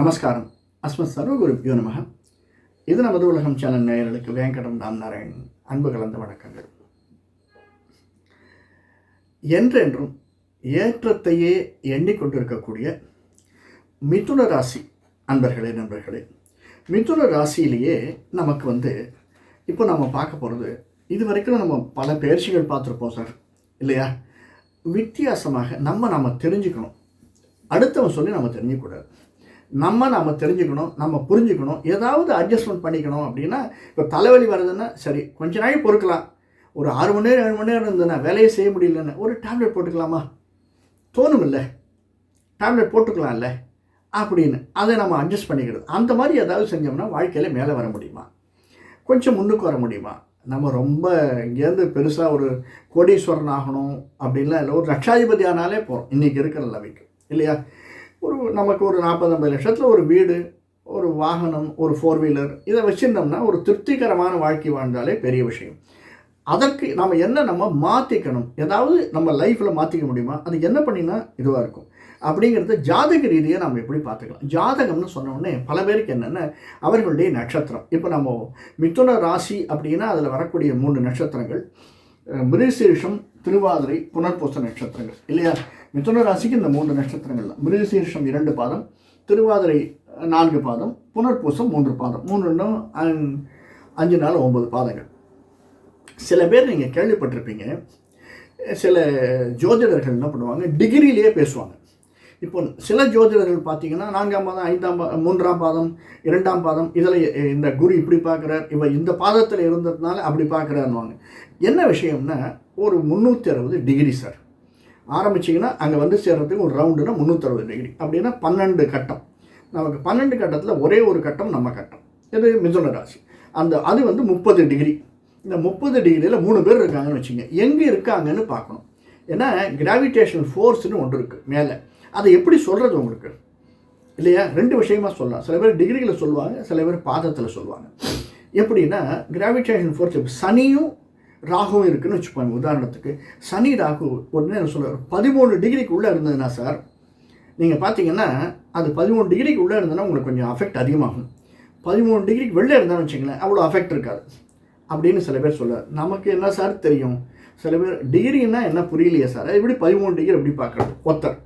நமஸ்காரம். அஸ்மத் சர்வகுருப்பியோ நமக. இது நமது உலகம் சேனல் நேயர்களுக்கு வேங்கடம் ராம் நாராயண் அன்பு கலந்த வணக்கங்கள். என்றென்றும் ஏற்றத்தையே எண்ணிக்கொண்டிருக்கக்கூடிய மிதுன ராசி அன்பர்களே நண்பர்களே. மிதுன ராசியிலேயே நமக்கு வந்து இப்போ நம்ம பார்க்க போகிறது இது வரைக்கும் நம்ம பல பயிற்சிகள் பார்த்துருப்போம் சார். இல்லையா? வித்தியாசமாக நம்ம நம்ம தெரிஞ்சுக்கணும். அடுத்தவன் சொல்லி நம்ம தெரிஞ்சுக்கூடாது நம்ம நம்ம தெரிஞ்சுக்கணும் நம்ம புரிஞ்சுக்கணும் ஏதாவது அட்ஜஸ்ட்மெண்ட் பண்ணிக்கணும் அப்படின்னா இப்போ தலைவலி வருதுன்னா சரி கொஞ்ச நாள் பொறுக்கலாம். ஒரு ஆறு மணி நேரம் ஏழு மணி நேரம் இருந்ததுன்னா வேலையை செய்ய முடியலன்னு ஒரு டேப்லெட் போட்டுக்கலாமா? தோணும் இல்லை டேப்லெட் போட்டுக்கலாம்ல அப்படின்னு. அதை நம்ம அட்ஜஸ்ட் பண்ணிக்கிறது. அந்த மாதிரி ஏதாவது செஞ்சோம்னா வாழ்க்கையில் மேலே வர முடியுமா? கொஞ்சம் முன்னுக்கு வர முடியுமா? நம்ம ரொம்ப இங்கேருந்து பெருசாக ஒரு கோடீஸ்வரன் ஆகணும் அப்படின்லாம் இல்லை. ஒரு லட்சாதிபதி ஆனாலே போகிறோம் இன்றைக்கி இருக்கிற லவிக்கு இல்லையா? ஒரு நமக்கு ஒரு நாற்பது ஐம்பது லட்சத்தில் ஒரு வீடு ஒரு வாகனம் ஒரு ஃபோர் வீலர் இதை வச்சுருந்தோம்னா ஒரு திருப்திகரமான வாழ்க்கை வாழ்ந்தாலே பெரிய விஷயம். அதற்கு நம்ம என்ன நம்ம மாற்றிக்கணும் ஏதாவது நம்ம லைஃப்பில் மாற்றிக்க முடியுமா? அது என்ன பண்ணினா இதுவாக இருக்கும். அப்படிங்கிறத ஜாதக ரீதியாக நம்ம எப்படி பார்த்துக்கலாம்? ஜாதகம்னு சொன்னோடனே பல பேருக்கு என்னென்ன அவர்களுடைய நட்சத்திரம். இப்போ நம்ம மிதுன ராசி அப்படின்னா அதில் வரக்கூடிய மூன்று நட்சத்திரங்கள் மிருசீஷம் திருவாதிரை புனர்பூச நட்சத்திரங்கள். இல்லையா? மிதுன ராசிக்கு இந்த மூன்று நட்சத்திரங்கள் தான் இரண்டு பாதம் திருவாதிரை நான்கு பாதம் புனர்பூசம் மூன்று பாதம். மூணுன்னும் அஹ், அஞ்சு நாள் ஒம்பது பாதங்கள். சில பேர் நீங்கள் கேள்விப்பட்டிருப்பீங்க சில ஜோதிடர்கள் என்ன பண்ணுவாங்க டிகிரியிலேயே பேசுவாங்க. இப்போ சில ஜோதிடர்கள் பார்த்தீங்கன்னா நான்காம் பாதம் ஐந்தாம் பா மூன்றாம் பாதம் இரண்டாம் பாதம் இதில் இந்த குரு இப்படி பார்க்குறார் இவ இந்த பாதத்தில் இருந்ததுனால அப்படி பார்க்குறாருன்னுவாங்க. என்ன விஷயம்னா ஒரு முந்நூற்றி அறுபது டிகிரி சார். ஆரம்பிச்சிங்கன்னா அங்கே வந்து சேர்கிறதுக்கு ஒரு ரவுண்டுனா முந்நூற்றறுபது டிகிரி அப்படின்னா பன்னெண்டு கட்டம். நமக்கு பன்னெண்டு கட்டத்தில் ஒரே ஒரு கட்டம் நம்ம கட்டம். இது மிதுன ராசி. அந்த அது வந்து முப்பது டிகிரி இந்த முப்பது டிகிரியில் மூணு பேர் இருக்காங்கன்னு வச்சுங்க. எங்கே இருக்காங்கன்னு பார்க்கணும். ஏன்னா கிராவிடேஷன் ஃபோர்ஸ்னு ஒன்று இருக்குது மேலே. அதை எப்படி சொல்கிறது உங்களுக்கு? இல்லையா? ரெண்டு விஷயமா சொல்லலாம். சில பேர் டிகிரியில் சொல்லுவாங்க சில பேர் பாதத்தில் சொல்லுவாங்க. எப்படின்னா கிராவிடேஷன் ஃபோர்ஸ் சனியும் ராகுவும் இருக்குன்னு வச்சுப்பாங்க உதாரணத்துக்கு. சனி ராகு உடனே என்ன சொல்லுவார் பதிமூணு டிகிரிக்கு உள்ளே இருந்ததுன்னா சார் நீங்கள் பார்த்தீங்கன்னா அது பதிமூணு டிகிரிக்கு உள்ளே இருந்ததுன்னா உங்களுக்கு கொஞ்சம் அஃபெக்ட் அதிகமாகும். பதிமூணு டிகிரிக்கு வெளில இருந்தாலும் வச்சுங்களேன் அவ்வளோ அஃபெக்ட் இருக்காது. அப்படின்னு சில பேர் சொல்லுவார் நமக்கு என்ன சார் தெரியும்? சில பேர் டிகிரின்னா என்ன புரியலையே சார்? அது எப்படி பதிமூணு டிகிரி எப்படி பார்க்குறது? ஒத்தர்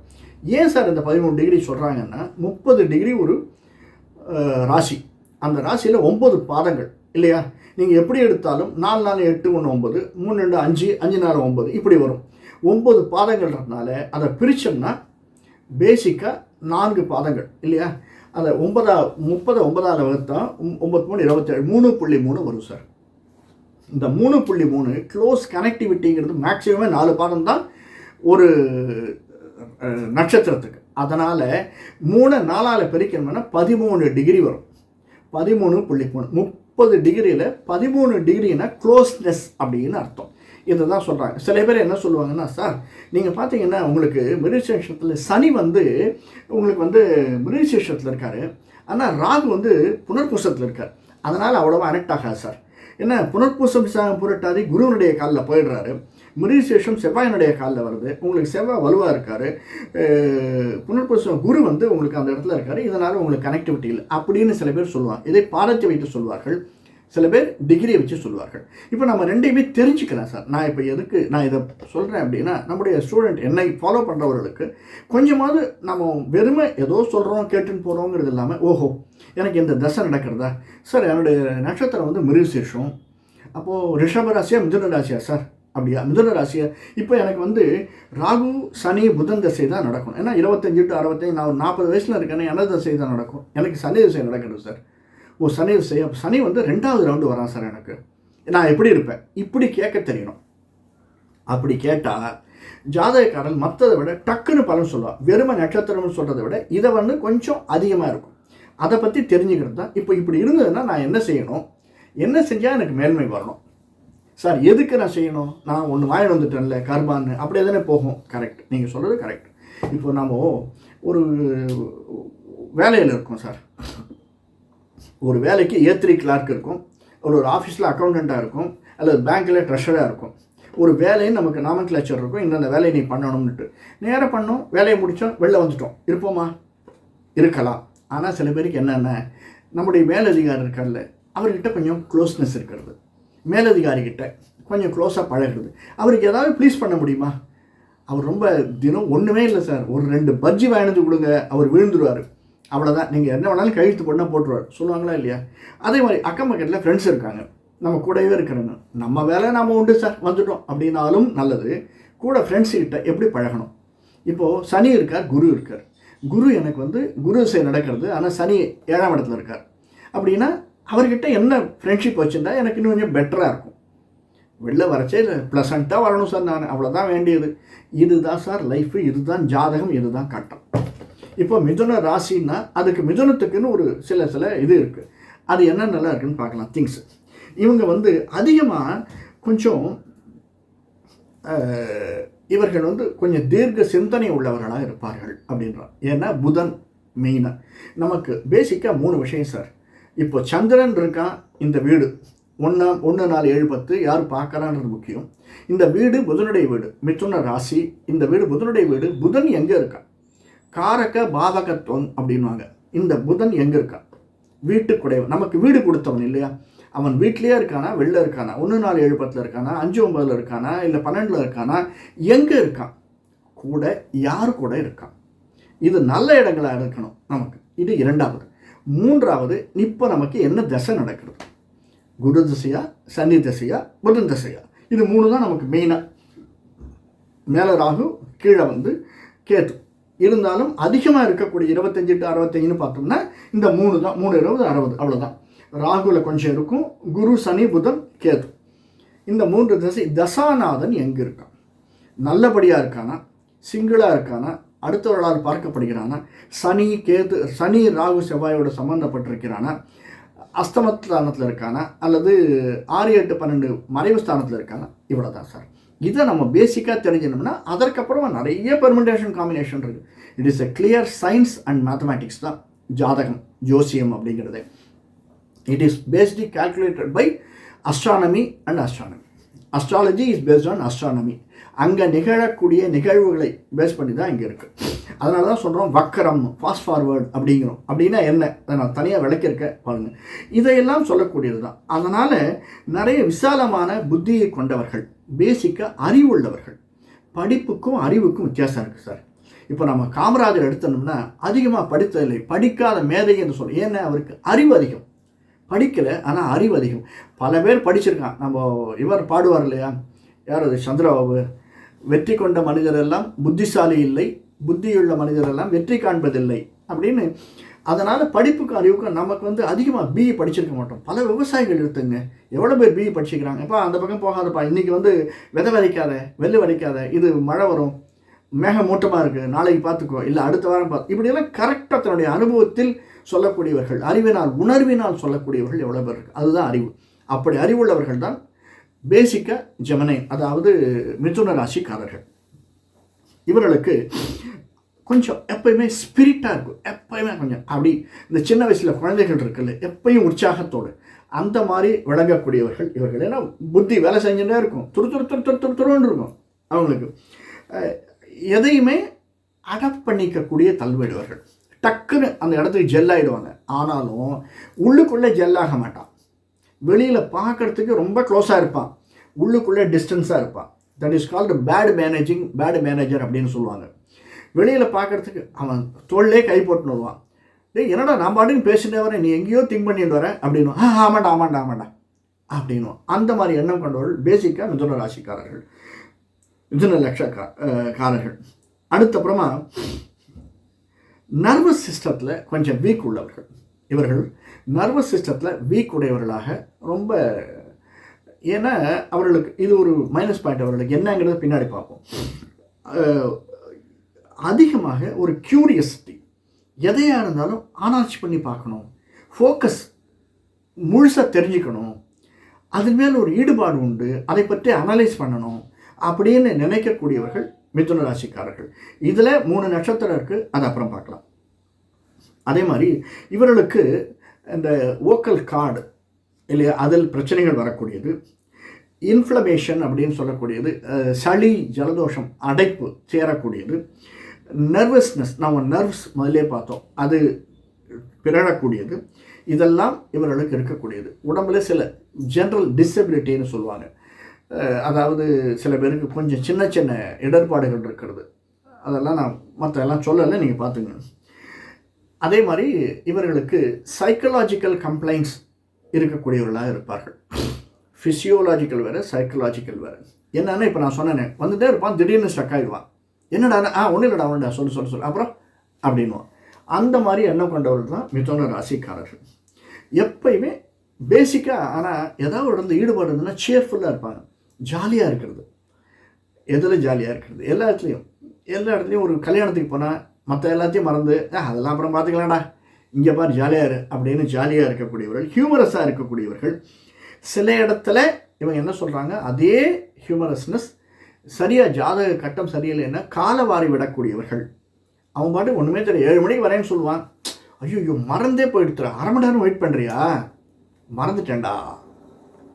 ஏன் சார் இந்த பதிமூணு டிகிரி சொல்கிறாங்கன்னா முப்பது டிகிரி ஒரு ராசி. அந்த ராசியில் ஒம்பது பாதங்கள் இல்லையா? நீங்கள் எப்படி எடுத்தாலும் நாலு நாலு எட்டு ஒன்று ஒம்பது மூணு ரெண்டு அஞ்சு அஞ்சு நாலு ஒம்பது இப்படி வரும். ஒம்பது பாதங்கள்ன்றதுனால அதை பிரித்தோம்னா பேசிக்காக நான்கு பாதங்கள் இல்லையா? அதை ஒன்பதா முப்பது ஒன்பதாவது வகுத்தான் ஒம்பது மூணு இருபத்தேழு மூணு புள்ளி மூணு வரும் சார். இந்த மூணு புள்ளி மூணு க்ளோஸ் கனெக்டிவிட்டிங்கிறது மேக்ஸிமமே நாலு பாதம் தான் ஒரு நட்சத்திரத்துக்கு. அதனால் மூணு நாலால் பெருக்கணும்னா பதிமூணு டிகிரி வரும். பதிமூணு புள்ளி மூணு முப் முப்பது டிகிரியில் பதிமூணு டிகிரினா க்ளோஸ்னஸ் அப்படின்னு அர்த்தம். இதை தான் சொல்கிறாங்க சில பேர் என்ன சொல்லுவாங்கன்னா சார் நீங்கள் பார்த்தீங்கன்னா உங்களுக்கு மிருகசேஷத்தில் சனி வந்து உங்களுக்கு வந்து மிருகசேஷத்தில் இருக்கார். ஆனால் ராகு வந்து புனர்பூசத்தில் இருக்கார். அதனால் அவ்வளோவா அனெக்ட் ஆகாது சார். என்ன புனர்பூசம் புரட்டாதி குருவனுடைய காலில் போயிடுறாரு. மிருகசேஷம் செவ்வாயினுடைய காலில் வருது. உங்களுக்கு செவ்வாய் வலுவாக இருக்கார். புனர்பூசம் குரு வந்து உங்களுக்கு அந்த இடத்துல இருக்கார். இதனால் உங்களுக்கு கனெக்டிவிட்டி இல்லை. அப்படின்னு சில பேர் சொல்லுவாங்க. இதை பாதத்தை வைத்து சொல்வார்கள். சில பேர் டிகிரியை வச்சு சொல்லுவார்கள் இப்போ நம்ம ரெண்டையுமே தெரிஞ்சுக்கிறேன் சார். நான் இப்போ எதுக்கு நான் இதை சொல்கிறேன் அப்படின்னா நம்முடைய ஸ்டூடெண்ட் என்னை ஃபாலோ பண்ணுறவர்களுக்கு கொஞ்சமாவது நம்ம வெறுமை ஏதோ சொல்கிறோம் கேட்டுன்னு போகிறோங்கிறது இல்லாமல் ஓஹோ எனக்கு இந்த தசை நடக்கிறதா? சார் என்னுடைய நட்சத்திரம் வந்து மிருகசீர்ஷம் அப்போது ரிஷப ராசியா மிதுன ராசியா சார்? அப்படியா? மிதுன ராசியை இப்போ எனக்கு வந்து ராகு சனி புதன் தசை தான் நடக்கும். ஏன்னா இருபத்தஞ்சு டு அறுபத்தஞ்சு நான் நாற்பது வயசில் இருக்கேன்னா எனது தசை தான் நடக்கும். எனக்கு சனி தசை நடக்கிறது சார் ஓ சனி தசை. அப்போ சனி வந்து ரெண்டாவது ரவுண்டு வரான் சார் எனக்கு. நான் எப்படி இருப்பேன்? இப்படி கேட்க தெரியணும். அப்படி கேட்டால் ஜாதகக்காரன் மற்றதை விட டக்குன்னு பலன் சொல்லுவாள் வெறுமை நட்சத்திரம்னு சொல்கிறத விட இதை வந்து கொஞ்சம் அதிகமாக இருக்கும். அதை பற்றி தெரிஞ்சுக்கிறது தான் இப்போ இப்படி இருந்ததுன்னா நான் என்ன செய்யணும்? என்ன செஞ்சால் எனக்கு மேன்மை வரணும்? சார் எதுக்கு நான் செய்யணும்? நான் ஒன்று வாங்கிட்டு வந்துட்டேன்ல கர்பான்னு அப்படியே தானே போகும். கரெக்ட் நீங்கள் சொல்கிறது கரெக்ட் இப்போ நம்ம ஒரு வேலையில் இருக்கோம் சார். ஒரு வேலைக்கு ஏ த்ரீ கிளார்க் இருக்கும். ஒரு ஒரு ஆஃபீஸில் அக்கௌண்டண்ட்டாக இருக்கும். அல்லது பேங்க்கில் ட்ரெஷராக இருக்கும். ஒரு வேலையும் நமக்கு நாமன் கிளாச்சர் இருக்கும். இந்தந்த வேலையை நீ பண்ணணும்னுட்டு. நேராக பண்ணோம் வேலையை முடித்தோம் வெளில வந்துட்டோம். இருப்போமா? இருக்கலாம். ஆனால் சில பேருக்கு என்னென்ன? நம்முடைய மேலதிகாரி இருக்கார்ல அவர்கிட்ட கொஞ்சம் க்ளோஸ்னஸ் இருக்கிறது. மேலதிகாரிகிட்ட கொஞ்சம் க்ளோஸாக பழகிறது. அவருக்கு ஏதாவது ப்ளீஸ் பண்ண முடியுமா? அவர் ரொம்ப தினம் ஒன்றுமே இல்லை சார் ஒரு ரெண்டு பஜ்ஜி வாங்கினது கொடுங்க. அவர் விழுந்துருவார். அவ்வளோதான் நீங்கள் என்ன வேணாலும் கழுத்து பண்ணால் போட்டுருவார். சொல்லுவாங்களா இல்லையா? அதே மாதிரி அக்கம் பக்கத்தில் ஃப்ரெண்ட்ஸ் இருக்காங்க. நம்ம கூடவே இருக்கிறாங்க நம்ம வேலை நாம் உண்டு சார் வந்துட்டோம். அப்படின்னாலும் நல்லது. கூட ஃப்ரெண்ட்ஸுக்கிட்ட எப்படி பழகணும்? இப்போது சனி இருக்கார் குரு இருக்கார். குரு எனக்கு வந்து குரு சே நடக்கிறது. ஆனால் சனி ஏழாம் இடத்துல இருக்கார். அப்படின்னா அவர்கிட்ட என்ன ஃப்ரெண்ட்ஷிப் வச்சுருந்தா எனக்கு இன்னும் கொஞ்சம் பெட்டராக இருக்கும். வெளில வரச்சே ப்ளசண்ட்டாக வரணும் சார் நான். அவ்வளோதான் வேண்டியது. இதுதான் சார் லைஃபு இதுதான் ஜாதகம் இதுதான் கட்டம். இப்போ மிதுன ராசின்னா அதுக்கு மிதுனத்துக்குன்னு ஒரு சில சில இது இருக்குது அது என்னென்னலாம் இருக்குன்னு பார்க்கலாம். திங்ஸ் இவங்க வந்து அதிகமாக கொஞ்சம் இவர்கள் வந்து கொஞ்சம் தீர்க்க சிந்தனை உள்ளவர்களாக இருப்பார்கள் அப்படின்றான் ஏன்னா புதன் மெயினாக நமக்கு பேசிக்காக மூணு விஷயம் சார். இப்போ சந்திரன் இருக்கான் இந்த வீடு. ஒன்றா ஒன்று நாலு ஏழு பத்து யார் பார்க்குறான்றது முக்கியம். இந்த வீடு புதனுடைய வீடு மிதுன ராசி. இந்த வீடு புதனுடைய வீடு புதன் எங்கே இருக்கான் காரக பாதகத்துவம் அப்படின்வாங்க இந்த புதன் எங்கே இருக்கான் வீட்டுக்குடையவன். நமக்கு வீடு கொடுத்தவன் இல்லையா? அவன் வீட்லேயே இருக்கானா? வெளில இருக்கானா? ஒன்று நாலு ஏழு பத்தில் இருக்கானா? அஞ்சு ஒம்பதில் இருக்கானா? இல்லை பன்னெண்டில் இருக்கானா? எங்கே இருக்கான்? கூட யார் கூட இருக்கான்? இது நல்ல இடங்களாக இருக்கணும் நமக்கு. இது இரண்டாவது. மூன்றாவது இப்போ நமக்கு என்ன தசை நடக்கிறது? குரு திசையா சனி திசையா புதன் திசையா? இது மூணு தான் நமக்கு மெயினாக மேலே ராகு கீழே வந்து கேத்து இருந்தாலும் அதிகமாக இருக்கக்கூடிய இருபத்தஞ்சி டு அறுபத்தஞ்சுன்னு பார்த்தோம்னா இந்த மூணு தான் மூணு இருபது அறுபது அவ்வளோதான் ராகுவில் கொஞ்சம் இருக்கும் குரு சனி புதன் கேது. இந்த மூன்று திசை தசாநாதன் எங்கே இருக்கான்? நல்லபடியாக இருக்கானா? சிங்கிளாக இருக்கானா? அடுத்தவர்களால் பார்க்கப்படுகிறானா. சனி கேது சனி ராகு செவ்வாயோட சம்மந்தப்பட்டிருக்கிறானா அஸ்தமஸ்தானத்தில் இருக்கானா. அல்லது ஆறு எட்டு பன்னெண்டு மறைவு ஸ்தானத்தில் இருக்கானா. இவ்வளோ தான் சார். இதை நம்ம பேசிக்காக தெரிஞ்சினோம்னா அதற்கப்புறமா நிறைய பெர்மெண்டேஷன் காம்பினேஷன் இருக்குது it is a clear science and mathematics தான். ஜாதகம் ஜோசியம் அப்படிங்கிறது. It is based calculated by astronomy and astronomy astrology is based on astronomy அங்கே நிகழக்கூடிய நிகழ்வுகளை பேஸ் பண்ணி தான் இங்கே இருக்குது அதனால தான் சொல்கிறோம் வக்கரம் ஃபாஸ்ட் ஃபார்வேர்டு அப்படிங்கிறோம். அப்படின்னா என்ன? அதை நான் தனியாக விளக்கியிருக்க பாருங்க. இதையெல்லாம் சொல்லக்கூடியது தான் அதனால் நிறைய விசாலமான புத்தியை கொண்டவர்கள் பேசிக்காக அறிவுள்ளவர்கள். படிப்புக்கும் அறிவுக்கும் வித்தியாசம் இருக்குது சார் இப்போ நம்ம காமராஜர் எடுத்தோம்னா அதிகமாக படித்ததில்லை. படிக்காத மேதை என்று சொல்ல ஏன்னா அவருக்கு அறிவு அதிகம். படிக்கலை ஆனால் அறிவு அதிகம். பல பேர் படிச்சிருக்கான். நம்ம இவர் பாடுவார் இல்லையா? யார் அது? சந்திரபாபு. வெற்றி கொண்ட மனிதரெல்லாம் புத்திசாலி இல்லை புத்தியுள்ள மனிதரெல்லாம் வெற்றி காண்பதில்லை அப்படின்னு. அதனால் படிப்புக்கும் அறிவுக்கும் நமக்கு வந்து அதிகமாக பிஇ படிச்சிருக்க மாட்டோம். பல விவசாயிகள் எடுத்துங்க எவ்வளோ பேர் பிஇ படிச்சிக்கிறாங்கப்பா அந்த பக்கம் போகாதப்பா. இன்றைக்கி வந்து விதை வலிக்காத வெள்ளு விதைக்காத இது மழை வரும் மேகமூட்டமாக இருக்குது நாளைக்கு பார்த்துக்கோ இல்லை அடுத்த வாரம் பார்த்து. இப்படியெல்லாம் கரெக்டாக தன்னுடைய அனுபவத்தில் சொல்லக்கூடியவர்கள் அறிவினால் உணர்வினால் சொல்லக்கூடியவர்கள் எவ்வளோ பேர் இருக்குது அதுதான் அறிவு. அப்படி அறிவுள்ளவர்கள் தான் பேசிக்காக ஜெமனை அதாவது மிதுன ராசிக்காரர்கள். இவர்களுக்கு கொஞ்சம் எப்பயுமே ஸ்பிரிட்டாக இருக்கும். எப்பயுமே கொஞ்சம் அப்படி இந்த சின்ன வயசில் குழந்தைகள் இருக்குல்ல எப்பயும் உற்சாகத்தோடு அந்த மாதிரி விளங்கக்கூடியவர்கள் இவர்கள். ஏன்னா புத்தி வேலை செஞ்சுட்டே இருக்கும். துரு துரு துரு துரு துரு துருன்னு இருக்கும் அவங்களுக்கு. எதையுமே அடப் பண்ணிக்கக்கூடிய தல்விடுவர்கள் டக்குன்னு அந்த இடத்துக்கு ஜெல் ஆகிடுவாங்க ஆனாலும் உள்ளுக்குள்ளே ஜெல்லாக மாட்டான். வெளியில் பார்க்கறதுக்கு ரொம்ப க்ளோஸாக இருப்பான். உள்ளுக்குள்ளே டிஸ்டன்ஸாக இருப்பான். That is called bad managing bad manager அப்படின்னு சொல்லுவாங்க. வெளியில் பார்க்கறதுக்கு அவன் தோல்லே கை போட்டுன்னு வருவான். டேய் என்னடா நான் பாட்டுக்கு பேசிட்டே வரேன். நீ எங்கேயோ திங்க் பண்ணிட்டு வரேன் அப்படின்னு. ஆ ஆமாண்டா ஆமாண்டா ஆமாண்டா அப்படின்னும் அந்த மாதிரி எண்ணம் கொண்டவர்கள் பேசிக்காக மிதுன ராசிக்காரர்கள் மிதுன லட்சக்கா காரர்கள். அடுத்தப்புறமா நர்வஸ் சிஸ்டத்தில் கொஞ்சம் வீக் உள்ளவர்கள். இவர்கள் நர்வஸ் சிஸ்டத்தில் வீக் உடையவர்களாக ரொம்ப ஏன்னா அவர்களுக்கு இது ஒரு மைனஸ் பாயிண்ட் அவர்களுக்கு. என்னங்கிறத பின்னாடி பார்ப்போம். அதிகமாக ஒரு க்யூரியசிட்டி எதையாக இருந்தாலும் ஆராய்ச்சி பண்ணி பார்க்கணும். ஃபோக்கஸ் முழுசாக தெரிஞ்சுக்கணும். அது மேல் ஒரு ஈடுபாடு உண்டு. அதை பற்றி அனலைஸ் பண்ணணும். அப்படின்னு நினைக்கக்கூடியவர்கள் மிதுன ராசிக்காரர்கள். இதில் மூணு நட்சத்திரம் இருக்குது அது அப்புறம் பார்க்கலாம். அதே மாதிரி இவர்களுக்கு இந்த ஓக்கல் கார்டு இல்லையா அதில் பிரச்சனைகள் வரக்கூடியது. இன்ஃப்ளமேஷன் அப்படின்னு சொல்லக்கூடியது சளி ஜலதோஷம் அடைப்பு சேரக்கூடியது. நர்வஸ்னஸ் நம்ம நர்வ்ஸ் முதலே பார்த்தோம் அது பிறழக்கூடியது. இதெல்லாம் இவர்களுக்கு இருக்கக்கூடியது. உடம்புல சில ஜென்ரல் டிசபிலிட்டின்னு சொல்லுவாங்க. அதாவது சில பேருக்கு கொஞ்சம் சின்ன சின்ன இடர்பாடுகள் இருக்கிறது. அதெல்லாம் நான் மற்ற எல்லாம் சொல்லலை நீங்கள் பார்த்துங்க. அதே மாதிரி இவர்களுக்கு சைக்கலாஜிக்கல் கம்ப்ளைண்ட்ஸ் இருக்கக்கூடியவர்களாக இருப்பார்கள். ஃபிசியோலாஜிக்கல் வேறு சைக்கலாஜிக்கல் வேறு. என்னென்னு இப்போ நான் சொன்னேனே வந்துட்டே இருப்பான் திடீர்னு ஸ்டக் ஆகிடுவான் என்னடா ஆ ஒன்றும் இல்லைடா ஒன்றுடா சொல்லு சொல்லு சொல்லு அப்புறம் அப்படின்வான் அந்த மாதிரி எண்ணம் கொண்டவர்கள் தான் மிதுன ராசிக்காரர்கள். எப்பயுமே பேசிக்காக ஆனால் ஏதாவது ஒரு இடத்துல ஈடுபாடு இருந்ததுன்னா சேர்ஃபுல்லாக இருப்பாங்க. ஜாலியாக இருக்கிறது. எதில் ஜாலியாக இருக்கிறது? எல்லா இடத்துலையும். எல்லா இடத்துலையும் ஒரு கல்யாணத்துக்கு போனால் மற்ற எல்லாத்தையும் மறந்து அதெல்லாம் அப்புறம் பார்த்துக்கலாம்டா. இங்கே பார் ஜாலியாக இரு அப்படின்னு ஜாலியாக இருக்கக்கூடியவர்கள் ஹியூமரஸாக இருக்கக்கூடியவர்கள் சில இடத்துல இவங்க என்ன சொல்கிறாங்க அதே ஹியூமரஸ்னஸ் சரியாக ஜாதக கட்டம் சரியில்லைன்னா காலவாரி விடக்கூடியவர்கள். அவன் பாட்டு ஒன்றுமே தெரியும் ஏழு மணிக்கு வரேன்னு சொல்லுவான் ஐயோ மறந்தே போயிடுத்துற. அரை மணி நேரம் வெயிட் பண்ணுறியா மறந்துட்டேன்டா.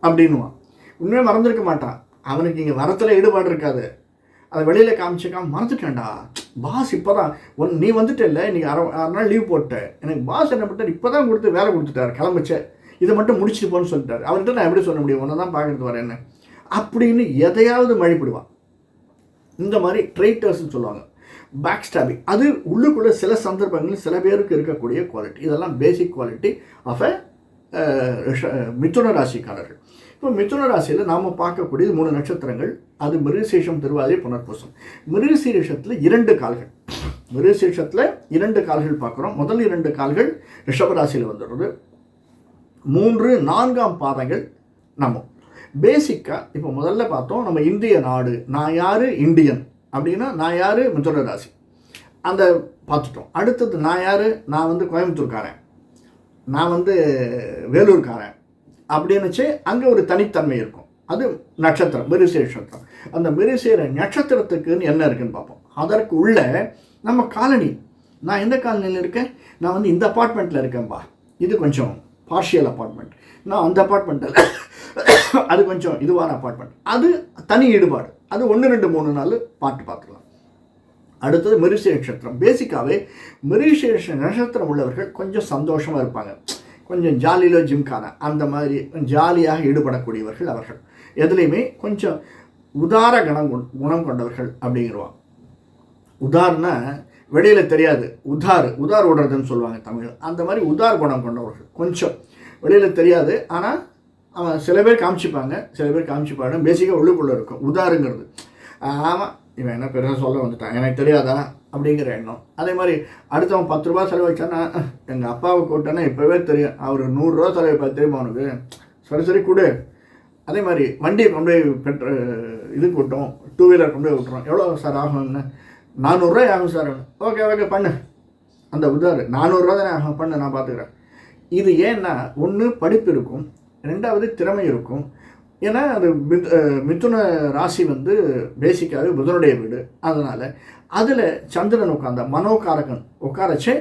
அப்படின்னுவான். உண்மையாக மறந்துருக்க மாட்டான். அவனுக்கு இங்கே வரத்தில் ஈடுபாடு இருக்காது. அதை வெளியில் காமிச்சிக்காம மறந்துட்டேன்டா. பாஸ் இப்போ தான் ஒன் நீ வந்துட்ட இல்லை இன்றைக்கி அரை அரை நாள் லீவ் போட்ட. எனக்கு பாஸ் என்ன பண்ணிட்டார் இப்போ தான் கொடுத்து வேலை கொடுத்துட்டாரு கிளம்பிச்ச. இதை மட்டும் முடிச்சுட்டு போன்னு சொல்லிட்டார். அவர்கிட்ட நான் எப்படி சொல்ல முடியும்? ஒன்று தான் பார்க்குறது வரேன்னு அப்படின்னு எதையாவது மழிப்பிடுவான் இந்த மாதிரி ட்ரைட்டர்ஸ்னு சொல்லுவாங்க. பேக் ஸ்டாபிங் அது உள்ளுக்குள்ளே சில சந்தர்ப்பங்களில் சில பேருக்கு இருக்கக்கூடிய குவாலிட்டி இதெல்லாம் பேசிக் குவாலிட்டி ஆஃப் அ மிதுன ராசிக்காரர்கள். இப்போ மிதுன ராசியில் நாம் பார்க்கக்கூடிய மூணு நட்சத்திரங்கள். அது மிருகசீஷம் திருவாதிரை புனர்பூசம். மிருகசீரிஷத்தில் இரண்டு கால்கள். மிருகசீரிஷத்தில் இரண்டு கால்கள் பார்க்குறோம். முதல் இரண்டு கால்கள் ரிஷபராசியில் வந்துடுறது மூன்று நான்காம் பாதங்கள் நம்ம. பேசிக்காக இப்போ முதல்ல பார்த்தோம் நம்ம இந்திய நாடு. நான் யார்? இந்தியன். அப்படின்னா நான் யார்? மிதுன ராசி. அந்த பார்த்துட்டோம். அடுத்தது நான் யார்? நான் வந்து கோயம்புத்தூர்காரன். நான் வந்து வேலூர்காரன். அப்படின்னுச்சு அங்கே ஒரு தனித்தன்மை இருக்கும். அது நட்சத்திரம் மிருசே நட்சத்திரம். அந்த மிருசேர நட்சத்திரத்துக்குன்னு என்ன இருக்குன்னு பார்ப்போம். அதற்கு உள்ள நம்ம காலனி. நான் எந்த காலனியில் இருக்கேன்? நான் வந்து இந்த அப்பார்ட்மெண்ட்டில் இருக்கேன்பா. இது கொஞ்சம் பார்ஷியல் அப்பார்ட்மெண்ட் நான் அந்த அப்பார்ட்மெண்ட்டில் அது கொஞ்சம் இதுவான அப்பார்ட்மெண்ட் அது தனி ஈடுபாடு. அது ஒன்று ரெண்டு மூணு நாள் பாட்டு பார்த்துக்கலாம். அடுத்தது மிருஷ நட்சத்திரம். பேசிக்காகவே மிருஷ நட்சத்திரம் உள்ளவர்கள் கொஞ்சம் சந்தோஷமாக இருப்பாங்க. கொஞ்சம் ஜாலியிலோ ஜிம்கான அந்த மாதிரி ஜாலியாக ஈடுபடக்கூடியவர்கள் அவர்கள். எதுலேயுமே கொஞ்சம் உதார கணம் கொண்- குணம் கொண்டவர்கள் அப்படிங்கிறவான் உதார்னா வெளியில் தெரியாது. உதார் உதார் ஓடுறதுன்னு சொல்லுவாங்க தமிழ். அந்த மாதிரி உதார் குணம் கொண்டவர்கள் கொஞ்சம். வெளியில் தெரியாது. ஆனால் அவன் சில பேர் காமிச்சிப்பாங்க. சில பேர் காமிச்சிப்பாங்க. பேசிக்காக உள்ளுக்குள்ளே இருக்கும். உதாருங்கிறது. ஆமாம் இவன் என்ன பெருசாக சொல்ல வந்துட்டான். எனக்கு தெரியாதா? அப்படிங்கிற எண்ணம். அதே மாதிரி அடுத்தவன் பத்து ரூபா செலவழிச்சானா எங்கள் அப்பாவை கூப்பிட்டேன்னா இப்போவே தெரியும். அவர் நூறுரூவா செலவழிப்பா தெரியுமா அவனுக்கு சரி சரி கொடு. அதே மாதிரி வண்டியை கொண்டு போய் பெட்ரோ இது கூட்டம் டூ வீலர் கொண்டு போய் விட்டுறோம். எவ்வளோ சார் ஆகும்னு நானூறுரூவா ஆகும் சார். ஓகே ஓகே பண்ணு. அந்த உதாரு நானூறுரூவா தானே ஆகும். பண்ணு நான் பார்த்துக்கிறேன் இது ஏன்னா ஒன்று படிப்பு இருக்கும். ரெண்டாவது திறமை இருக்கும். ஏன்னா அது மித் மிதுன ராசி வந்து பேசிக்காகவே புதனுடைய வீடு. அதனால் அதில் சந்திரன் உட்கார்ந்த மனோகாரகன் உட்காரச்சே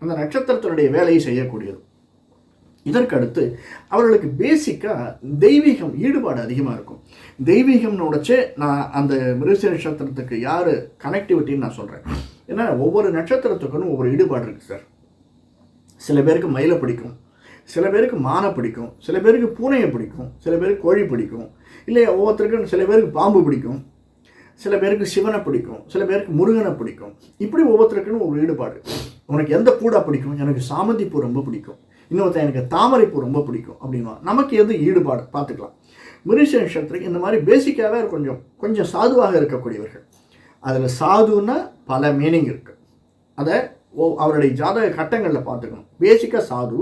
அந்த நட்சத்திரத்தினுடைய வேலையை செய்யக்கூடியது. இதற்கடுத்து அவர்களுக்கு பேசிக்காக தெய்வீகம் ஈடுபாடு அதிகமாக இருக்கும். தெய்வீகம்னு உடைச்சே நான் அந்த மிருச நட்சத்திரத்துக்கு யார் கனெக்டிவிட்டின்னு நான் சொல்கிறேன் ஏன்னா ஒவ்வொரு நட்சத்திரத்துக்கும் ஒவ்வொரு ஈடுபாடு இருக்குது சார் சில பேருக்கு மயிலை பிடிக்கும். சில பேருக்கு மானை பிடிக்கும் சில பேருக்கு பூனையை பிடிக்கும் சில பேருக்கு கோழி பிடிக்கும் இல்லை ஒவ்வொருத்தருக்கும் சில பேருக்கு பாம்பு பிடிக்கும் சில பேருக்கு சிவனை பிடிக்கும் சில பேருக்கு முருகனை பிடிக்கும். இப்படி ஒவ்வொருத்தருக்குன்னு ஒரு ஈடுபாடு. உனக்கு எந்த பூடா பிடிக்கும்? எனக்கு சாமந்தி பூ ரொம்ப பிடிக்கும். இன்னொருத்தன் எனக்கு தாமரை பூ ரொம்ப பிடிக்கும் அப்படின்னா நமக்கு எது ஈடுபாடு? பார்த்துக்கலாம். மிருஷ நட்சத்திரம் இந்த மாதிரி பேசிக்காகவே கொஞ்சம் கொஞ்சம் சாதுவாக இருக்கக்கூடியவர்கள். அதில் சாதுன்னா பல மீனிங் இருக்குது அதை ஓ அவருடைய ஜாதக கட்டங்களில் பார்த்துக்கணும். பேசிக்காக சாது.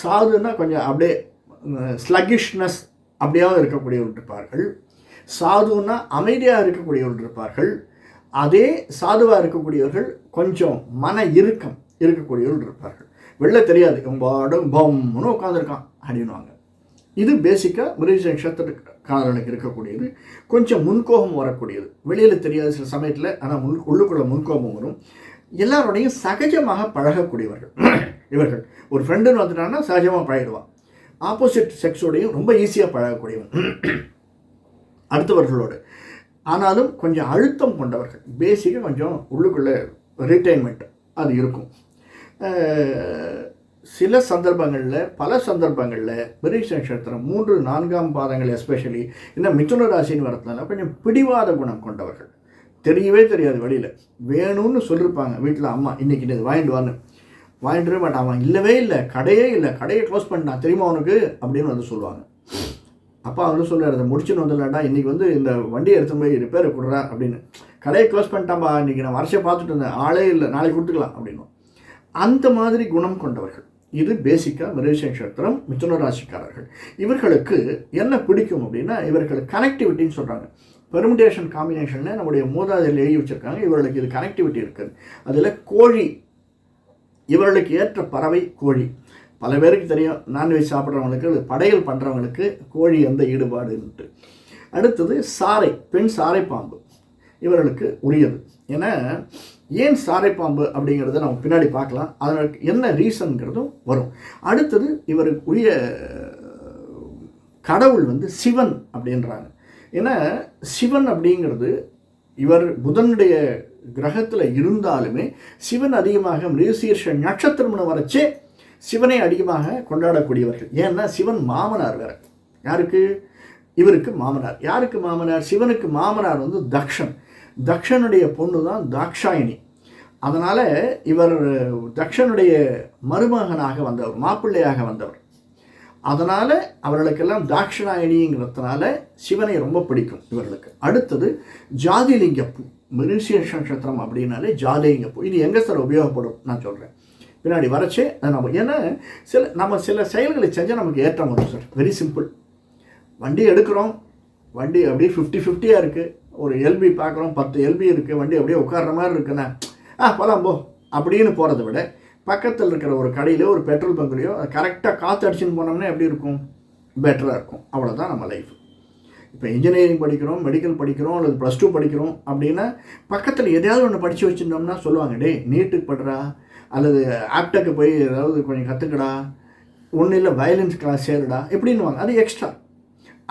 சாதுன்னா கொஞ்சம் அப்படியே ஸ்லகிஷ்னஸ் அப்படியாவது இருக்கக்கூடியவர்கள் இருப்பார்கள். சாதுன்னா அமைதியாக இருக்கக்கூடியவர்கள் இருப்பார்கள். அதே சாதுவாக இருக்கக்கூடியவர்கள் கொஞ்சம் மன இறுக்கம் இருக்கக்கூடியவர்கள் இருப்பார்கள். வெளில தெரியாது. இவன் பம்னு உட்காந்துருக்கான் அப்படின்வாங்க இது பேசிக்காக மிருக நட்சத்திரக்காரர்களுக்கு இருக்கக்கூடியது. கொஞ்சம் முன்கோபம் வரக்கூடியது. வெளியில் தெரியாத சில சமயத்தில் ஆனால் முன் உள்ளுக்குள்ள முன்கோபம் வரும். எல்லாரோடையும் சகஜமாக பழகக்கூடியவர்கள். இவர்கள். ஒரு ஃப்ரெண்டுன்னு வந்துட்டாங்கன்னா சகஜமாக பழகிடுவான். ஆப்போசிட் செக்ஸோடையும் ரொம்ப ஈஸியாக பழகக்கூடியவன். அடுத்தவர்களோடு. ஆனாலும் கொஞ்சம் அழுத்தம் கொண்டவர்கள். பேசிக்காக கொஞ்சம் உள்ளுக்குள்ளே ரிட்டைன்மெண்ட் அது இருக்கும். சில சந்தர்ப்பங்களில் பல சந்தர்ப்பங்களில் மிருக நட்சத்திரம் மூன்று நான்காம் பாதங்கள் எஸ்பெஷலி இந்த மிதுன ராசின்னு வரதுனால கொஞ்சம் பிடிவாத குணம் கொண்டவர்கள். தெரியவே தெரியாது வெளியில் வேணும்னு சொல்லியிருப்பாங்க வீட்டில் அம்மா இன்றைக்கி இது வாங்கிட்டு வரணும் வாங்கிட்டு மாட்டான். அவன் இல்லவே இல்லை கடையே இல்லை கடையை க்ளோஸ் பண்ணிட்டான். தெரியுமா உனக்கு? அப்படின்னு வந்து சொல்லுவாங்க. அப்பா வந்து சொல்லுவார் அதை முடிச்சுன்னு வந்துடலாண்டா இன்றைக்கி வந்து இந்த வண்டியை எடுத்து போய் ரிப்பேர் கொடுறா அப்படின்னு. கடையை க்ளோஸ் பண்ணிட்டாம்பா இன்றைக்கி நான் வருஷம் பார்த்துட்டு இருந்தேன். ஆளே இல்லை. நாளைக்கு கொடுத்துக்கலாம். அப்படின்னு அந்த மாதிரி குணம் கொண்டவர்கள். இது பேசிக்காக மிருக நட்சத்திரம் மிதுன ராசிக்காரர்கள் இவர்களுக்கு என்ன பிடிக்கும் அப்படின்னா இவர்கள் கனெக்டிவிட்டின்னு சொல்கிறாங்க பெர்முடேஷன் காம்பினேஷனில் நம்முடைய மூதாதையில் எழுதி வச்சுருக்காங்க. இவர்களுக்கு இது கனெக்டிவிட்டி இருக்குது. அதில் கோழி இவர்களுக்கு ஏற்ற பறவை கோழி. பல பேருக்கு தெரியும் நான்வெஜ் சாப்பிட்றவங்களுக்கு படையல் பண்ணுறவங்களுக்கு கோழி எந்த ஈடுபாடுன்ட்டு அடுத்தது சாரை பெண் சாரை பாம்பு. இவர்களுக்கு உரியது. ஏன்னா ஏன் சாரை பாம்பு அப்படிங்கிறத நம்ம பின்னாடி பார்க்கலாம். அதற்கு என்ன ரீசன்கிறதும் வரும். அடுத்தது இவருக்கு உரிய கடவுள் வந்து சிவன் அப்படின்றாங்க. ஏன்னா சிவன் அப்படிங்கிறது இவர் புதனுடைய கிரகத்தில் இருந்தாலுமே சிவன் அதிகமாக மிருசீர்ஷ நட்சத்திரம்னு வரைச்சே சிவனை அதிகமாக கொண்டாடக்கூடியவர்கள். ஏன்னா சிவன் மாமனார் வேற. யாருக்கு? இவருக்கு மாமனார். யாருக்கு மாமனார்? சிவனுக்கு மாமனார் வந்து தக்ஷன். தக்ஷனுடைய பொண்ணு தான் தாக்ஷாயினி அதனால் இவர் தக்ஷனுடைய மருமகனாக வந்தவர் மாப்பிள்ளையாக வந்தவர். அதனால் அவர்களுக்கெல்லாம் தாட்சிணாயணிங்கிறதுனால சிவனை ரொம்ப பிடிக்கும் இவர்களுக்கு. அடுத்தது ஜாதிலிங்க பூ மிருசேஷ நட்சத்திரம் அப்படின்னாலே ஜாதிலிங்க பூ இது எங்கே சார் உபயோகப்படும் நான் சொல்கிறேன் பின்னாடி வரைச்சே அதை நம்ம ஏன்னா சில நம்ம சில செயல்களை செஞ்சால் நமக்கு ஏற்றம் வரும் சார். வெரி சிம்பிள் வண்டி எடுக்கிறோம் வண்டி அப்படியே ஃபிஃப்டி ஃபிஃப்டியாக இருக்குது ஒரு எல்பி பார்க்குறோம் பத்து எல்பி இருக்குது வண்டி அப்படியே உட்கார்ற மாதிரி இருக்குண்ணா. ஆ போகலாம் போ. அப்படின்னு போகிறத விட பக்கத்தில் இருக்கிற ஒரு கடையிலையோ ஒரு பெட்ரோல் பங்குலையோ அது கரெக்டாக காற்று அடிச்சுன்னு போனோம்னா எப்படி இருக்கும்? பெட்டராக இருக்கும். அவ்வளோதான் நம்ம லைஃப் இப்போ இன்ஜினியரிங் படிக்கிறோம் மெடிக்கல் படிக்கிறோம் அல்லது ப்ளஸ் டூ படிக்கிறோம் அப்படின்னா பக்கத்தில் எதையாவது ஒன்று படித்து வச்சுருந்தோம்னா சொல்லுவாங்க டேய் நீட்டுக்கு படுறா அல்லது ஆப்டக்கு போய் ஏதாவது கொஞ்சம் கற்றுக்கடா ஒன்றும் இல்லை வயலன்ஸ் கிளாஸ் சேருடா எப்படின்னுவாங்க. அது எக்ஸ்ட்ரா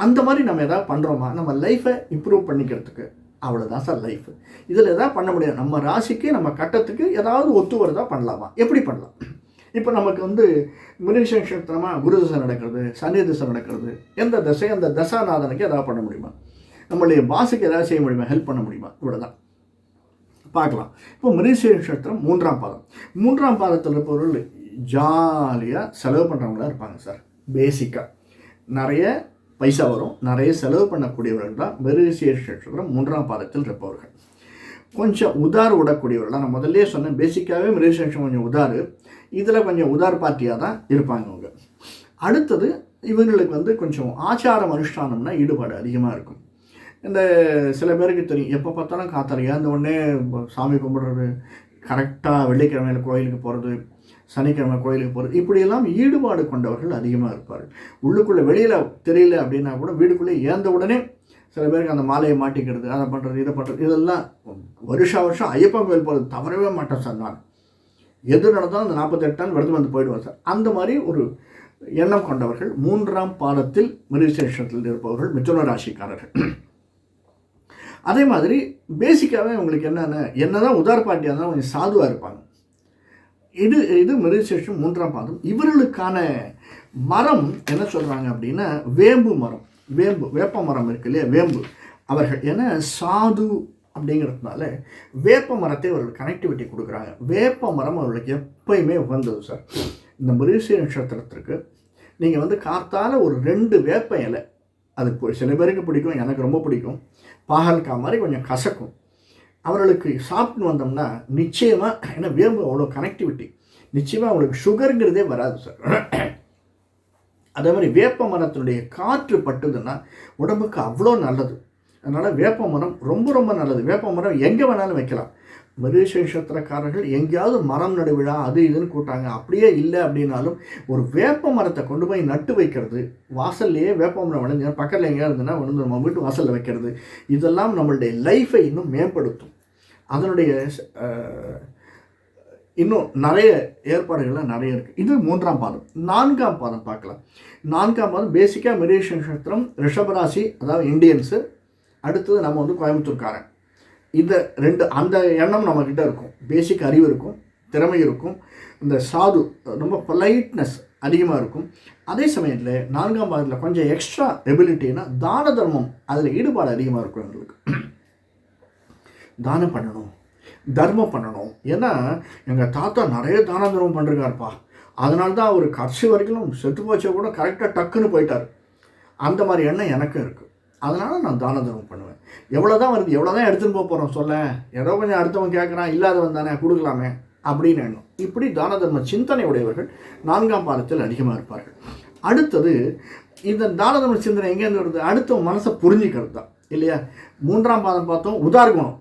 அந்த மாதிரி நம்ம எதாவது பண்ணுறோமா நம்ம லைஃப்பை இம்ப்ரூவ் பண்ணிக்கிறதுக்கு. அவ்வளோதான் சார் லைஃப் இதில் எதாவது பண்ண முடியாது. நம்ம ராசிக்கு நம்ம கட்டத்துக்கு ஏதாவது ஒத்து வரதா பண்ணலாமா? எப்படி பண்ணலாம்? இப்போ நமக்கு வந்து மிருஷ நட்சத்திரமாக குரு தசை நடக்கிறது சனி தசை நடக்கிறது எந்த தசை அந்த தசாநாதனுக்கு எதாவது பண்ண முடியுமா? நம்மளுடைய பாஸுக்கு எதாவது செய்ய முடியுமா? ஹெல்ப் பண்ண முடியுமா? இவ்வளோ தான் பார்க்கலாம். இப்போ மிருஷ நட்சத்திரம் மூன்றாம் பாதம். மூன்றாம் பாதத்தில் இருப்பவர்கள் ஜாலியாக செலவு பண்ணுறவங்களா இருப்பாங்க சார் பேசிக்காக நிறைய பைசா வரும். நிறைய செலவு பண்ணக்கூடியவர்கள் தான் மிருகசீர நட்சத்திரம் மூன்றாம் பாதத்தில் இருப்பவர்கள். கொஞ்சம் உதார் விடக்கூடியவர்கள் நான் முதல்லே சொன்னேன் பேசிக்காகவே மிருகசேஷம் கொஞ்சம் உதார். இதில் கொஞ்சம் உதார் பார்ட்டியாக தான் இருப்பாங்க அவங்க. அடுத்தது இவங்களுக்கு வந்து கொஞ்சம் ஆச்சாரம் அனுஷ்டானம்னா ஈடுபாடு அதிகமாக இருக்கும். இந்த சில பேருக்கு தெரியும் எப்போ பார்த்தாலும் காத்தாலையா இந்த உடனே சாமி கும்பிடுறது கரெக்டாக வெள்ளிக்கிழமையில் கோயிலுக்கு போகிறது சனிக்கிழமை கோயிலுக்கு போகிறது இப்படியெல்லாம் ஈடுபாடு கொண்டவர்கள் அதிகமாக இருப்பார்கள். உள்ளுக்குள்ளே வெளியில் தெரியல அப்படின்னா கூட வீடுக்குள்ளே ஏந்த உடனே சில பேருக்கு அந்த மாலையை மாட்டிக்கிறது அதை பண்ணுறது இதை பண்ணுறது இதெல்லாம் வருஷா வருஷம் ஐயப்பன் கோயில் போகிறது தவறவே மாட்டேன் சார் நான். எது நடந்தாலும் அந்த நாற்பத்தெட்டாம் விரதம் வந்து போயிடுவேன் சார். அந்த மாதிரி ஒரு எண்ணம் கொண்டவர்கள் மூன்றாம் பாதத்தில் மிருகசேஷத்தில் இருப்பவர்கள் மிதுன ராசிக்காரர்கள். அதே மாதிரி பேசிக்காகவே உங்களுக்கு என்னென்ன என்ன தான் உதார் பாட்டியாக இருந்தாலும் கொஞ்சம் சாதுவாக இருப்பாங்க. இது இது மிருகசேஷம் மூன்றாம் பாதம். இவர்களுக்கான மரம் என்ன சொல்கிறாங்க அப்படின்னா வேம்பு மரம். வேம்பு வேப்ப மரம் இருக்கு இல்லையா? வேம்பு. அவர்கள் ஏன்னா சாது அப்படிங்கிறதுனால வேப்ப மரத்தை அவர்கள் கனெக்டிவிட்டி கொடுக்குறாங்க. வேப்ப மரம் அவர்களுக்கு எப்பயுமே உகந்தது சார் இந்த மிருகசீர நட்சத்திரத்திற்கு நீங்கள் வந்து காத்தால் ஒரு ரெண்டு வேப்ப இலை அது இப்போ சில பேருக்கு பிடிக்கும் எனக்கு ரொம்ப பிடிக்கும். பாகல்கா மாதிரி கொஞ்சம் கசக்கும். அவர்களுக்கு சாப்பிட்டு வந்தோம்னா நிச்சயமாக ஏன்னா வேம்பு அவ்வளோ கனெக்டிவிட்டி நிச்சயமாக அவங்களுக்கு சுகருங்கிறதே வராது சார் அதே மாதிரி வேப்ப மரத்தினுடைய காற்று பட்டுதுன்னா உடம்புக்கு அவ்வளோ நல்லது. அதனால் வேப்ப மரம் ரொம்ப ரொம்ப நல்லது. வேப்ப மரம் எங்கே வேணாலும் வைக்கலாம். மிருகசேஷத்திரக்காரர்கள் எங்கேயாவது மரம் நடுவிழா அது இதுன்னு கூட்டாங்க அப்படியே இல்லை அப்படின்னாலும் ஒரு வேப்ப மரத்தை கொண்டு போய் நட்டு வைக்கிறது வாசல்லையே வேப்ப மரம் விளைஞ்சா பக்கத்தில் எங்கேயா இருந்ததுன்னா வந்து நம்ம வீட்டு வாசலில் வைக்கிறது இதெல்லாம் நம்மளுடைய லைஃப்பை இன்னும் மேம்படுத்தும். அதனுடைய இன்னும் நிறைய ஏற்பாடுகள்லாம் நிறைய இருக்குது இது மூன்றாம் பாதம். நான்காம் பாதம் பார்க்கலாம். நான்காம் பாதம் பேசிக்காக மிருகேஷ நட்சத்திரம் ரிஷபராசி அதாவது இந்தியன்ஸு. அடுத்தது நம்ம வந்து கோயம்புத்தூர்காரன். இந்த ரெண்டு அந்த எண்ணம் நம்மக்கிட்ட இருக்கும். பேசிக் அறிவு இருக்கும் திறமை இருக்கும். இந்த சாது ரொம்ப பொலைட்னஸ் அதிகமாக இருக்கும். அதே சமயத்தில் நான்காம் பாதத்தில் கொஞ்சம் எக்ஸ்ட்ரா எபிலிட்டினா தான தர்மம் அதில் ஈடுபாடு அதிகமாக இருக்கும் எங்களுக்கு. தானம் பண்ணணும் தர்மம் பண்ணணும். ஏன்னா எங்கள் தாத்தா நிறைய தான தர்மம் பண்ணிருக்காருப்பா. அதனால தான் அவர் கடைசி வரைக்கும் செத்து போச்ச கூட கரெக்டாக டக்குன்னு போயிட்டார். அந்த மாதிரி எண்ணம் எனக்கும் இருக்குது அதனால் நான் தான தர்மம் பண்ணுவேன். எவ்வளோ தான் வருது எவ்வளோ தான் எடுத்துன்னு போக போகிறோம் சொல்ல. ஏதோ கொஞ்சம் அடுத்தவன் கேட்குறான் இல்லாதவன் தானே கொடுக்கலாமே அப்படின்னு எண்ணம். இப்படி தான தர்ம சிந்தனை உடையவர்கள் நான்காம் பாதத்தில் அதிகமாக இருப்பார்கள். அடுத்தது இந்த தான தர்ம சிந்தனை எங்கேருந்து வருது? அடுத்தவன் மனசை புரிஞ்சுக்கிறது தான் இல்லையா? மூன்றாம் பாதம் பார்த்தோம் உதார்குணம்.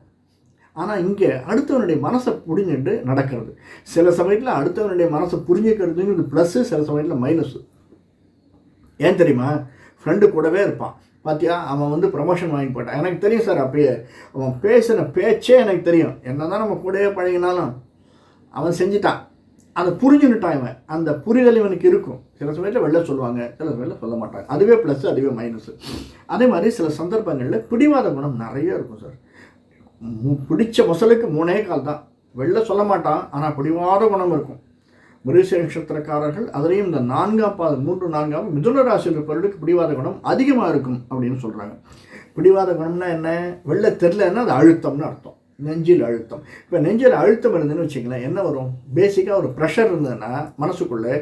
ஆனால் இங்கே அடுத்தவனுடைய மனசை புரிஞ்சுட்டு நடக்கிறது. சில சமயத்தில் அடுத்தவனுடைய மனசை புரிஞ்சுக்கிறதுங்கிறது ப்ளஸ்ஸு சில சமயத்தில் மைனஸு ஏன் தெரியுமா? ஃப்ரெண்டு கூடவே இருப்பான். பார்த்தியா அவன் வந்து ப்ரமோஷன் வாங்கி போட்டான். எனக்கு தெரியும் சார் அப்பயே அவன் பேசின பேச்சே எனக்கு தெரியும். என்ன தான் நம்ம கூடவே பழகினாலும் அவன் செஞ்சிட்டான். அதை புரிஞ்சுன்னுட்டான் இவன். அந்த புரிதல் இவனுக்கு இருக்கும். சில சமயத்தில் வெளில சொல்லுவாங்க. சில சமயத்தில் சொல்ல மாட்டாங்க. அதுவே ப்ளஸ்ஸு அதுவே மைனஸு அதே மாதிரி சில சந்தர்ப்பங்களில் பிடிவாத குணம் நிறைய இருக்கும் சார் பிடிச்ச வசலுக்கு மூணே கால் தான். வெளில சொல்ல மாட்டான் ஆனால் பிடிவாத குணம் இருக்கும். மிருச நட்சத்திரக்காரர்கள் அதுலேயும் இந்த நான்காம் பாதம் மூன்று நான்காவது மிதுன ராசியில் இருப்பவர்களுக்கு பிடிவாத குணம் அதிகமாக இருக்கும் அப்படின்னு சொல்கிறாங்க பிடிவாத குணம்னா என்ன? வெளில தெரிலன்னா அது அழுத்தம்னு அர்த்தம். நெஞ்சில் அழுத்தம். இப்போ நெஞ்சில் அழுத்தம் இருந்ததுன்னு வச்சுங்களேன் என்ன வரும்? பேசிக்காக ஒரு ப்ரெஷர் இருந்ததுன்னா மனசுக்குள்ளே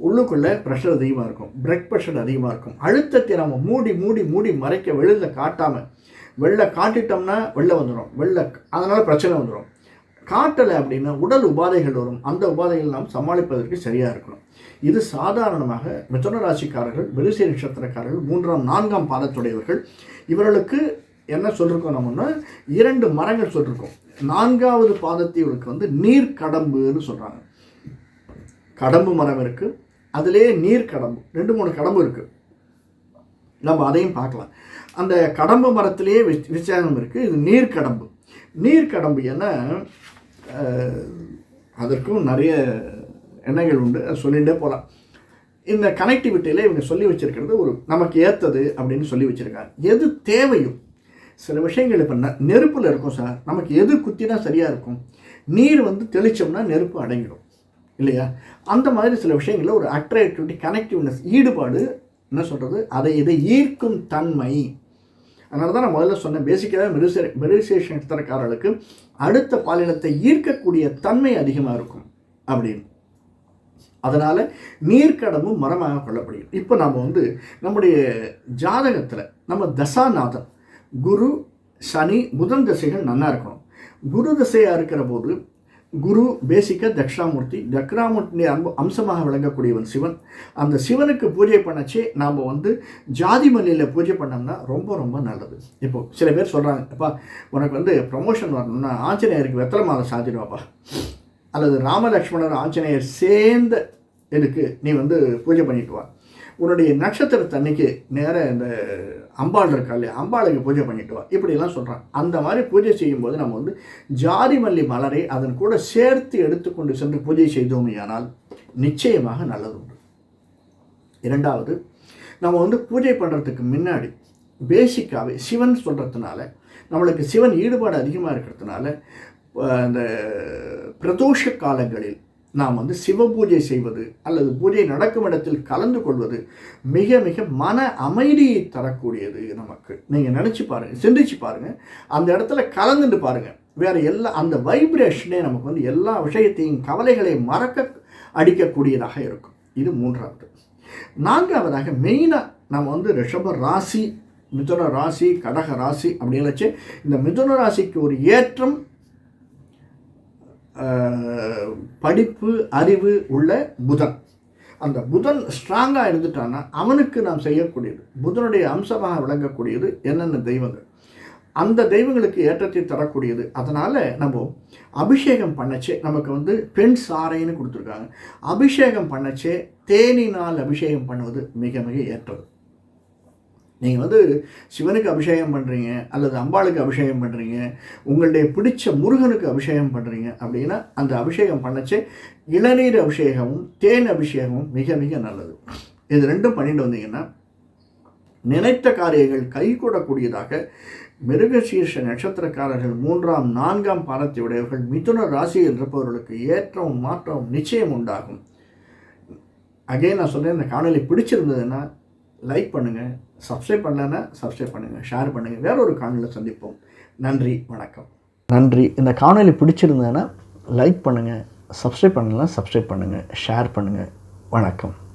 உள்ளுக்குள்ளே ப்ரெஷர் அதிகமாக இருக்கும். பிளட் ப்ரெஷர் அதிகமாக இருக்கும். அழுத்தத்தை நம்ம மூடி மூடி மூடி மறைக்க வெளியில் காட்டாமல் வெளில காட்டிட்டோம்னா வெளில வந்துடும் வெளில அதனால் பிரச்சனை வந்துடும் காட்டலை அப்படின்னா உடல் உபாதைகள் வரும். அந்த உபாதைகள் நாம் சமாளிப்பதற்கு சரியாக இருக்கணும். இது சாதாரணமாக மிதுன ராசிக்காரர்கள் வெளிசை நட்சத்திரக்காரர்கள் மூன்றாம் நான்காம் பாதத்துடையவர்கள் இவர்களுக்கு என்ன சொல்லியிருக்கோம் நம்மன்னா இரண்டு மரங்கள் சொல்லியிருக்கோம் நான்காவது பாதத்தை இவருக்கு வந்து நீர் கடம்புன்னு சொல்கிறாங்க கடம்பு மரம் இருக்குது அதிலே நீர் கடம்பு. ரெண்டு மூணு கடம்பு இருக்குது நம்ம அதையும் பார்க்கலாம். அந்த கடம்பு மரத்திலேயே வி- விசேகம் இருக்குது இது நீர் கடம்பு ஏன்னா அதற்கும் நிறைய எண்ணங்கள் உண்டு. சொல்லிகிட்டே போகலாம் இந்த கனெக்டிவிட்டியில் இவங்க சொல்லி வச்சிருக்கிறது ஒரு நமக்கு ஏற்றது அப்படின்னு சொல்லி வச்சுருக்காங்க எது தேவையும் சில விஷயங்கள் இப்போ ந நெருப்பில் இருக்கும் சார். நமக்கு எது குத்தினா சரியாக இருக்கும்? நீர் வந்து தெளிச்சோம்னா நெருப்பு அடங்கிடும். இல்லையா? அந்த மாதிரி சில விஷயங்களில் ஒரு அட்ராக்டிவிட்டி கனெக்டிவ்னஸ் ஈடுபாடு என்ன சொல்கிறது அதை இதை ஈர்க்கும் தன்மை. அதனால தான் நான் முதல்ல சொன்னேன் பேசிக்காக மெடிசே மெடிசேஷன் நட்சத்திரக்காரர்களுக்கு அடுத்த பாலினத்தை ஈர்க்கக்கூடிய தன்மை அதிகமாக இருக்கும் அப்படின்னு. அதனால் நீர்க்கடமும் மரமாக கொள்ளப்படுகிறது. இப்போ நம்ம வந்து நம்முடைய ஜாதகத்தில் நம்ம தசாநாதன் குரு சனி புதன் திசைகள் நல்லா இருக்கணும். குரு திசையாக இருக்கிற போது குரு பேசிக்காக தக்ஷாமூர்த்தி தக்ஷாமூர்த்தி அன்பு அம்சமாக விளங்கக்கூடியவன் சிவன். அந்த சிவனுக்கு பூஜை பண்ணச்சே நாம் வந்து ஜாதி மல்லியில் பூஜை பண்ணோம்னா ரொம்ப ரொம்ப நல்லது. இப்போ சில பேர் சொல்கிறாங்க அப்பா உனக்கு வந்து ப்ரமோஷன் வரணும்னா ஆஞ்சநேயருக்கு வெத்தலை மாலை சாத்திடுவாப்பா. அல்லது ராமலக்ஷ்மணர் ஆஞ்சநேயர் சேர்ந்த இதுக்கு நீ வந்து பூஜை பண்ணிட்டு வா. உன்னுடைய நட்சத்திரத்தன்னைக்கு நேராக இந்த அம்பாள் இருக்கா இல்லையா? அம்பாளுக்கு பூஜை பண்ணிட்டு வா. இப்படிலாம் சொல்கிறான் அந்த மாதிரி பூஜை செய்யும்போது நம்ம வந்து ஜாதி மல்லி மலரை அதன் கூட சேர்த்து எடுத்துக்கொண்டு சென்று பூஜை செய்தோமேயானால் நிச்சயமாக நல்லது உண்டு. இரண்டாவது நம்ம வந்து பூஜை பண்ணுறதுக்கு முன்னாடி பேசிக்காகவே சிவன் சொல்கிறதுனால நம்மளுக்கு சிவன் ஈடுபாடு அதிகமாக இருக்கிறதுனால அந்த பிரதோஷ காலங்களில் நாம் வந்து சிவ பூஜை செய்வது அல்லது பூஜை நடக்கும் இடத்தில் கலந்து கொள்வது மிக மிக மன அமைதியை தரக்கூடியது நமக்கு. நீங்கள் நினச்சி பாருங்கள் சிந்திச்சு பாருங்கள் அந்த இடத்துல கலந்துட்டு பாருங்கள் வேறு எல்லா அந்த வைப்ரேஷனே நமக்கு வந்து எல்லா விஷயத்தையும் கவலைகளை மறக்க அடிக்கக்கூடியதாக இருக்கும். இது மூன்றாவது. நான்காவதாக மெயினாக நம்ம வந்து ரிஷப ராசி மிதுன ராசி கடக ராசி அப்படின்னு வச்சு இந்த மிதுன ராசிக்கு ஒரு ஏற்றம் படிப்பு அறிவு உள்ள புதன். அந்த புதன் ஸ்ட்ராங்காக இருந்துட்டான்னா அவனுக்கு நாம் செய்யக்கூடியது புதனுடைய அம்சமாக விளங்கக்கூடியது என்னென்ன தெய்வங்கள். அந்த தெய்வங்களுக்கு ஏற்றத்தை தரக்கூடியது. அதனால் நம்ம அபிஷேகம் பண்ணச்சே நமக்கு வந்து பெண் சாரைன்னு கொடுத்துருக்காங்க. அபிஷேகம் பண்ணச்சே தேனினால் அபிஷேகம் பண்ணுவது மிக மிக ஏற்றது. நீங்கள் வந்து சிவனுக்கு அபிஷேகம் பண்ணுறீங்க அல்லது அம்பாளுக்கு அபிஷேகம் பண்ணுறீங்க உங்களுடைய பிடிச்ச முருகனுக்கு அபிஷேகம் பண்ணுறீங்க அப்படின்னா அந்த அபிஷேகம் பண்ணச்சே இளநீர் அபிஷேகமும் தேன் அபிஷேகமும் மிக மிக நல்லது. இது ரெண்டும் பண்ணிட்டு வந்தீங்கன்னா நினைத்த காரியங்கள் கைகூடக்கூடியதாக மிருகசீர்ஷ நட்சத்திரக்காரர்கள் மூன்றாம் நான்காம் பாதத்தை உடையவர்கள் மிதுன ராசியில் இருப்பவர்களுக்கு ஏற்றம் மாற்றம் நிச்சயம் உண்டாகும். அகைன் நான் சொன்னேன் இந்த காணொலி பிடிச்சிருந்ததுன்னா லைக் பண்ணுங்கள் சப்ஸ்கிரைப் பண்ணலன்னா சப்ஸ்கிரைப் பண்ணுங்கள் ஷேர் பண்ணுங்கள் வேற ஒரு காணொலியில் சந்திப்போம். நன்றி வணக்கம். நன்றி. இந்த காணொலி பிடிச்சிருந்தேன்னா லைக் பண்ணுங்கள் சப்ஸ்கிரைப் பண்ணலாம் சப்ஸ்கிரைப் பண்ணுங்கள் ஷேர் பண்ணுங்கள் வணக்கம்.